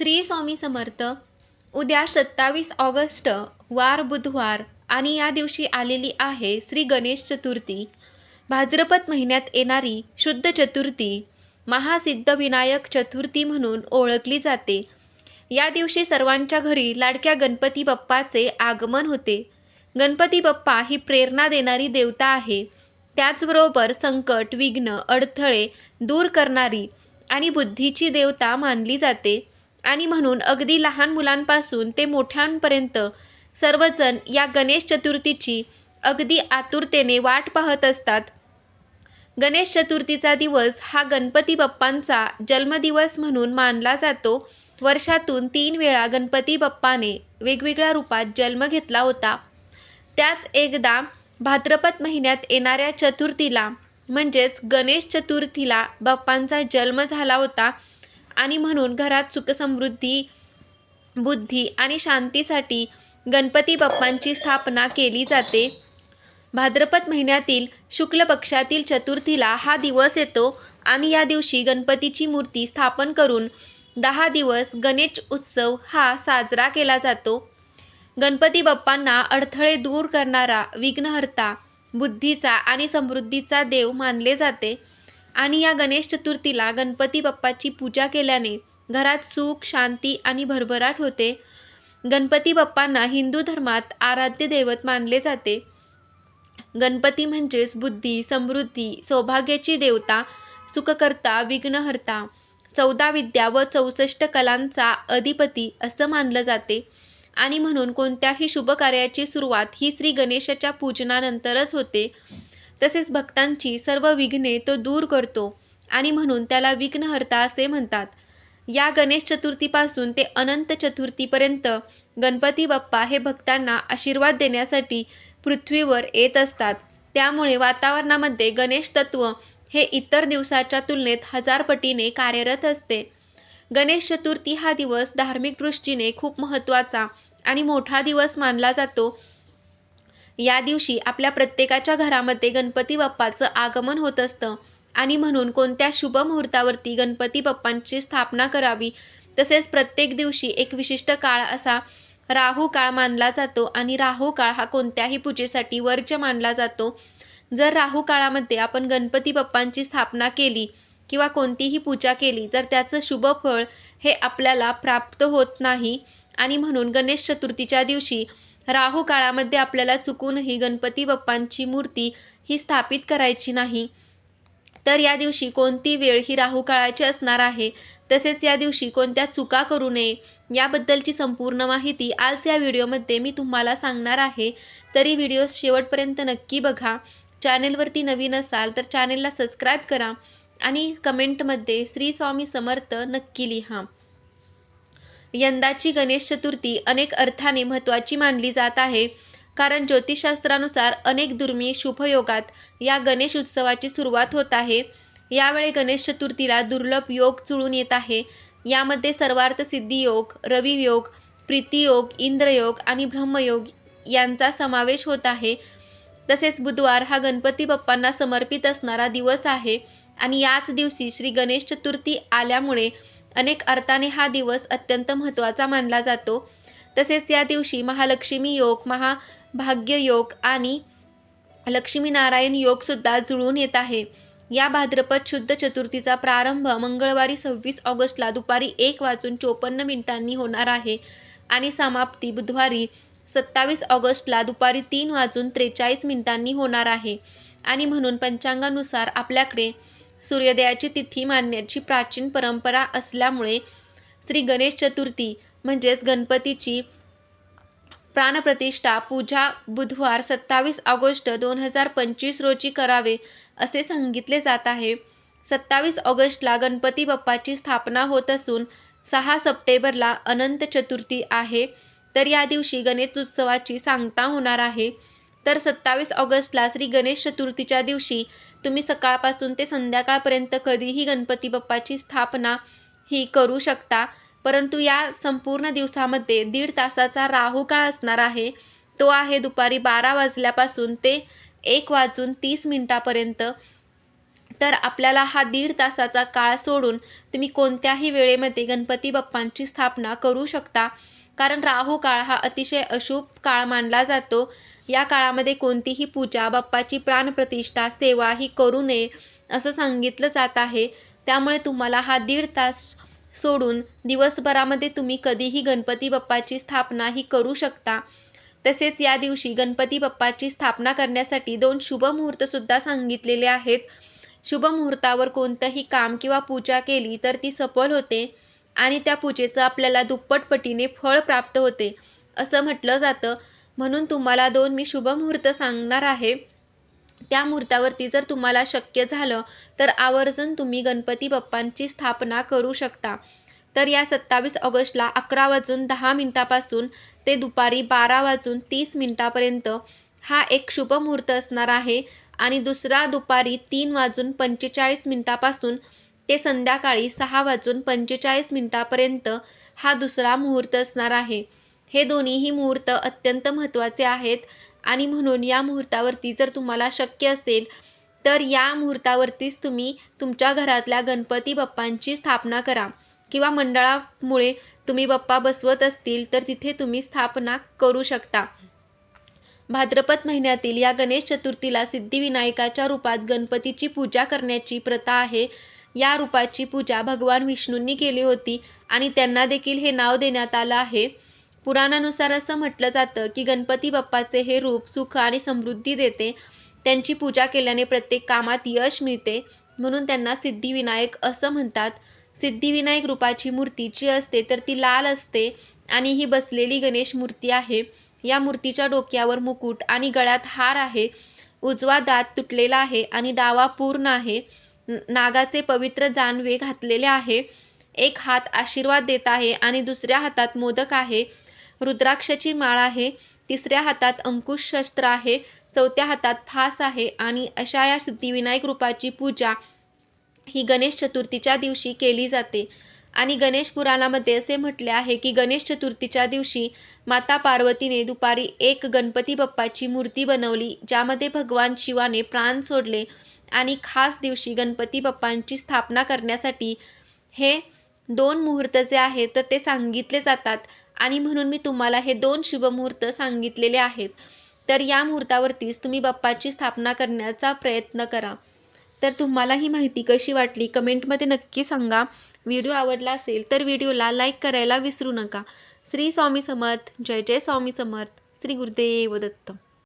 श्री स्वामी समर्थ उद्या सत्तावीस ऑगस्ट वार बुधवार आणि या दिवशी आलेली आहे श्री गणेश चतुर्थी. भाद्रपद महिन्यात येणारी शुद्ध चतुर्थी महासिद्धविनायक चतुर्थी म्हणून ओळखली जाते. या दिवशी सर्वांच्या घरी लाडक्या गणपती बाप्पाचे आगमन होते. गणपती बाप्पा ही प्रेरणा देणारी देवता आहे. त्याचबरोबर संकट विघ्न अडथळे दूर करणारी आणि बुद्धीची देवता मानली जाते. आणि म्हणून अगदी लहान मुलांपासून ते मोठ्यांपर्यंत सर्वजण या गणेश चतुर्थीची अगदी आतुरतेने वाट पाहत असतात. गणेश चतुर्थीचा दिवस हा गणपती बाप्पांचा जन्मदिवस म्हणून मानला जातो. वर्षातून तीन वेळा गणपती बाप्पाने वेगवेगळ्या रूपात जन्म घेतला होता. त्याच एकदा भाद्रपद महिन्यात येणाऱ्या चतुर्थीला म्हणजेच गणेश चतुर्थीला बाप्पांचा जन्म झाला होता. आणि म्हणून घरात सुखसमृद्धी बुद्धी आणि शांतीसाठी गणपती बाप्पांची स्थापना केली जाते. भाद्रपद महिन्यातील शुक्ल पक्षातील चतुर्थीला हा दिवस येतो आणि या दिवशी गणपतीची मूर्ती स्थापन करून दहा दिवस गणेश उत्सव हा साजरा केला जातो. गणपती बाप्पांना अडथळे दूर करणारा विघ्नहर्ता बुद्धीचा आणि समृद्धीचा देव मानले जाते. आणि या गणेश चतुर्थीला गणपती बाप्पाची पूजा केल्याने घरात सुख शांती आणि भरभराट होते. गणपती बाप्पांना हिंदू धर्मात आराध्य दैवत मानले जाते. गणपती म्हणजेच बुद्धी समृद्धी सौभाग्याची देवता सुखकर्ता विघ्नहर्ता चौदा विद्या व चौसष्ट कलांचा अधिपती असं मानलं जाते. आणि म्हणून कोणत्याही शुभ कार्याची सुरुवात ही श्री गणेशाच्या पूजनानंतरच होते. तसेच भक्तांची सर्व विघ्ने तो दूर करतो आणि म्हणून त्याला विघ्नहर्ता असे म्हणतात. या गणेश चतुर्थीपासून ते अनंत चतुर्थीपर्यंत गणपती बाप्पा हे भक्तांना आशीर्वाद देण्यासाठी पृथ्वीवर येत असतात. त्यामुळे वातावरणामध्ये गणेश तत्व हे इतर दिवसाच्या तुलनेत हजार पटीने कार्यरत असते. गणेश चतुर्थी हा दिवस धार्मिक दृष्टीने खूप महत्त्वाचा आणि मोठा दिवस मानला जातो या दिवशी आपल्या प्रत्येकाच्या घरामध्ये गणपती बाप्पाचं आगमन होत असतं. आणि म्हणून कोणत्या शुभ मुहूर्तावरती गणपती बाप्पांची स्थापना करावी? तसेच प्रत्येक दिवशी एक विशिष्ट काळ असा राहू काळ मानला जातो आणि राहू काळ हा कोणत्याही पूजेसाठी वर्ज्य मानला जातो. जर राहू काळामध्ये आपण गणपती बाप्पांची स्थापना केली किंवा कोणतीही पूजा केली तर त्याचं शुभ फळ हे आपल्याला प्राप्त होत नाही. आणि म्हणून गणेश चतुर्थीच्या दिवशी राहू काळामध्ये आपल्याला चुकूनही गणपती बाप्पांची मूर्ती ही स्थापित करायची नाही. तर या दिवशी कोणती वेळ ही राहू काळाची असणार आहे? तसेच या दिवशी कोणत्या चुका करू नये याबद्दलची संपूर्ण माहिती आज या व्हिडिओमध्ये मी तुम्हाला सांगणार आहे. तरी व्हिडिओ शेवटपर्यंत नक्की बघा. चॅनेलवरती नवीन असाल तर चॅनेलला सबस्क्राईब करा आणि कमेंटमध्ये श्री स्वामी समर्थ नक्की लिहा. यंदाची गणेश चतुर्थी अनेक अर्थाने महत्त्वाची मानली जात आहे. कारण ज्योतिषशास्त्रानुसार अनेक दुर्मिळ शुभयोगात या गणेश उत्सवाची सुरुवात होत आहे. यावेळी गणेश चतुर्थीला दुर्लभ योग जुळून येत आहे. यामध्ये सर्वार्थ सिद्धी योग रवी योग प्रीतियोग इंद्रयोग आणि ब्रह्मयोग यांचा समावेश होत आहे. तसेच बुधवार हा गणपती बाप्पांना समर्पित असणारा दिवस आहे. आणि याच दिवशी श्री गणेश चतुर्थी आल्यामुळे अनेक अर्थाने हा दिवस अत्यंत महत्त्वाचा मानला जातो. तसेच या दिवशी महालक्ष्मी योग महाभाग्य योग आणि लक्ष्मीनारायण योगसुद्धा जुळून येत आहे. या भाद्रपद शुद्ध चतुर्थीचा प्रारंभ मंगळवारी सव्वीस ऑगस्टला दुपारी एक वाजून चोपन्न मिनिटांनी होणार आहे आणि समाप्ती बुधवारी सत्तावीस ऑगस्टला दुपारी तीन वाजून त्रेचाळीस मिनिटांनी होणार आहे. आणि म्हणून पंचांगानुसार आपल्याकडे सूर्योदयाची तिथी मानण्याची प्राचीन परंपरा असल्यामुळे श्री गणेश चतुर्थी म्हणजेच गणपतीची प्राणप्रतिष्ठा पूजा बुधवार सत्तावीस ऑगस्ट दोन हजार पंचवीस रोजी करावे असे सांगितले जात आहे. सत्तावीस ऑगस्टला गणपती बाप्पाची स्थापना होत असून सहा सप्टेंबरला अनंत चतुर्थी आहे. तर या दिवशी गणेश उत्सवाची सांगता होणार आहे. तर सत्तावीस ऑगस्टला श्री गणेश चतुर्थीच्या दिवशी तुम्ही सकाळपासून ते संध्याकाळपर्यंत कधीही गणपती बाप्पाची स्थापना ही करू शकता. परंतु या संपूर्ण दिवसामध्ये दीड तासाचा राहू काळ असणार आहे. तो आहे दुपारी बारा वाजल्यापासून ते एक वाजून तीस मिनटापर्यंत. तर आपल्याला हा दीड तासाचा काळ सोडून तुम्ही कोणत्याही वेळेमध्ये गणपती बाप्पांची स्थापना करू शकता. कारण राहू काळ हा अतिशय अशुभ काळ मानला जातो. या काळामध्ये कोणतीही पूजा बाप्पाची प्राणप्रतिष्ठा सेवा ही करू नये असं सांगितलं जात आहे. त्यामुळे तुम्हाला हा दीड तास सोडून दिवसभरामध्ये तुम्ही कधीही गणपती बाप्पाची स्थापना ही करू शकता. तसेच या दिवशी गणपती बाप्पाची स्थापना करण्यासाठी दोन शुभ मुहूर्तसुद्धा सांगितलेले आहेत. शुभ मुहूर्तावर कोणतंही काम किंवा पूजा केली तर ती सफल होते आणि त्या पूजेचं आपल्याला दुप्पट पटीने फळ प्राप्त होते असं म्हटलं जातं. म्हणून तुम्हाला दोन मी शुभ मुहूर्त सांगणार आहे. त्या मुहूर्तावरती जर तुम्हाला शक्य झालं तर आवर्जून तुम्ही गणपती बाप्पांची स्थापना करू शकता. तर या सत्तावीस ऑगस्टला अकरा वाजून दहा मिनटापासून ते दुपारी बारा वाजून तीस मिनटापर्यंत हा एक शुभ मुहूर्त असणार आहे आणि दुसरा दुपारी तीन वाजून पंचेचाळीस मिनटापासून ते संध्याकाळी सहा वाजून पंचेचाळीस मिनटापर्यंत हा दुसरा मुहूर्त असणार आहे. हे दोन्हीही मुहूर्त अत्यंत महत्त्वाचे आहेत. आणि म्हणून या मुहूर्तावरती जर तुम्हाला शक्य असेल तर या मुहूर्तावरतीच तुम्ही तुमच्या घरातल्या गणपती बाप्पांची स्थापना करा. किंवा मंडळामुळे तुम्ही बाप्पा बसवत असतील तर तिथे तुम्ही स्थापना करू शकता. भाद्रपद महिन्यातील या गणेश चतुर्थीला सिद्धिविनायकाच्या रूपात गणपतीची पूजा करण्याची प्रथा आहे. या रूपाची पूजा भगवान विष्णूंनी केली होती आणि त्यांना देखील हे नाव देण्यात आलं आहे. पुराणानुसार असं म्हटलं जातं की गणपती बाप्पाचे हे रूप सुख आणि समृद्धी देते. त्यांची पूजा केल्याने प्रत्येक कामात यश मिळते. म्हणून त्यांना सिद्धिविनायक असं म्हणतात. सिद्धिविनायक रूपाची मूर्ती जी असते तर ती लाल असते आणि ही बसलेली गणेश मूर्ती आहे. या मूर्तीच्या डोक्यावर मुकुट आणि गळ्यात हार आहे. उजवा दात तुटलेला आहे आणि डावा पूर्ण आहे. न- नागाचे पवित्र जानवे घातलेले आहे. एक हात आशीर्वाद देत आहे आणि दुसऱ्या हातात मोदक आहे. रुद्राक्षाची माळ आहे. तिसऱ्या हातात अंकुश शस्त्र आहे. चौथ्या हातात फास आहे आणि अशा या सिद्धिविनायक रूपाची पूजा ही गणेश चतुर्थीच्या दिवशी केली जाते. आणि गणेश पुराणामध्ये असे म्हटले आहे की गणेश चतुर्थीच्या दिवशी माता पार्वतीने दुपारी एक गणपती बाप्पाची मूर्ती बनवली ज्यामध्ये भगवान शिवाने प्राण सोडले आणि खास दिवशी गणपती बाप्पांची स्थापना करण्यासाठी हे दोन मुहूर्त जे आहेत तर ते सांगितले जातात. आणि म्हणून मी तुम्हाला हे दोन शुभमुहूर्त सांगितलेले आहेत. तर या मुहूर्तावरतीच तुम्ही बाप्पाची स्थापना करण्याचा प्रयत्न करा. तर तुम्हाला ही माहिती कशी वाटली? कमेंटमध्ये नक्की सांगा. व्हिडिओ आवडला असेल तर व्हिडिओला लाईक करायला विसरू नका. श्री स्वामी समर्थ. जय जय स्वामी समर्थ. श्री गुरुदेव दत्त.